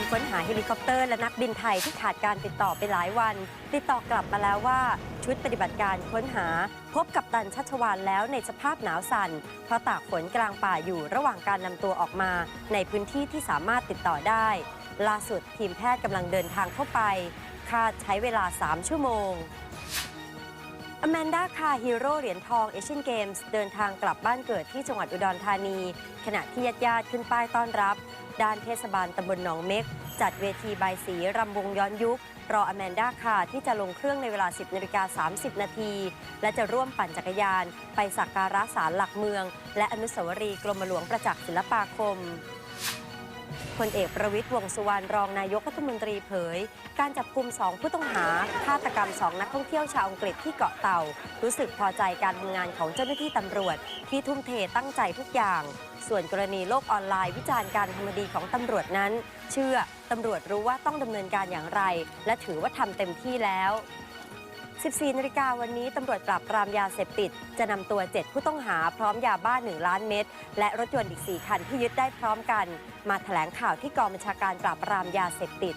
มค้นหาเฮลิคอปเตอร์และนักบินไทยที่ขาดการติดต่อไปหลายวัน ติดต่อกลับมาแล้วว่าชุดปฏิบัติการค้นหา พบกับตันชัชวานแล้วในสภาพหนาวสั่นเพราะตากฝนกลางป่าอยู่ระหว่างการนำตัวออกมา ในพื้นที่ที่สามารถติดต่อได้ ล่าสุดทีมแพทย์กำลังเดินทางเข้าไป คาดใช้เวลา 3 ชั่วโมงอแมนดาคาฮีโร่เหรียญทองเอเชียนเกมส์เดินทางกลับบ้านเกิดที่จังหวัดอุดรธานี ขณะที่ญาติญาติขึ้นป้ายต้อนรับ ด้านเทศบาลตำบลหนองเม็ก จัดเวทีใบสีรำวงย้อนยุค รออแมนด้าคาที่จะลงเครื่องในเวลา 10นาฬิกา30 นาที และจะร่วมปั่นจักรยาน ไปสักการะศาลหลักเมือง และอนุสาวรีย์กรมหลวงประจักษ์ศิลปาคม พลเอกประวิตยวงสุวรรณรองนายกรัฐมนตรีเผย การจับกลุ่มสองผู้ต้องหาฆาตกรรมสองนักท่องเที่ยวชาวอังกฤษที่เกาะเต่า รู้สึกพอใจการทำงานของเจ้าหน้าที่ตำรวจ ที่ทุ่มเทตั้งใจทุกอย่าง ส่วนกรณีโลกออนไลน์วิจารณ์การทำคดีของตำรวจนั้น เชื่อตำรวจรู้ว่าต้องดำเนินการอย่างไร และถือว่าทำเต็มที่แล้ว 14นาฬิกาวันนี้ตำรวจปราบปรามยาเสพติด จะนำตัว 7 ผู้ต้องหาพร้อมยาบ้า 1 ล้านเม็ดและรถยนต์อีก 4 คันที่ยึดได้พร้อมกัน มาแถลงข่าวที่กองบัญชาการปราบปรามยาเสพติด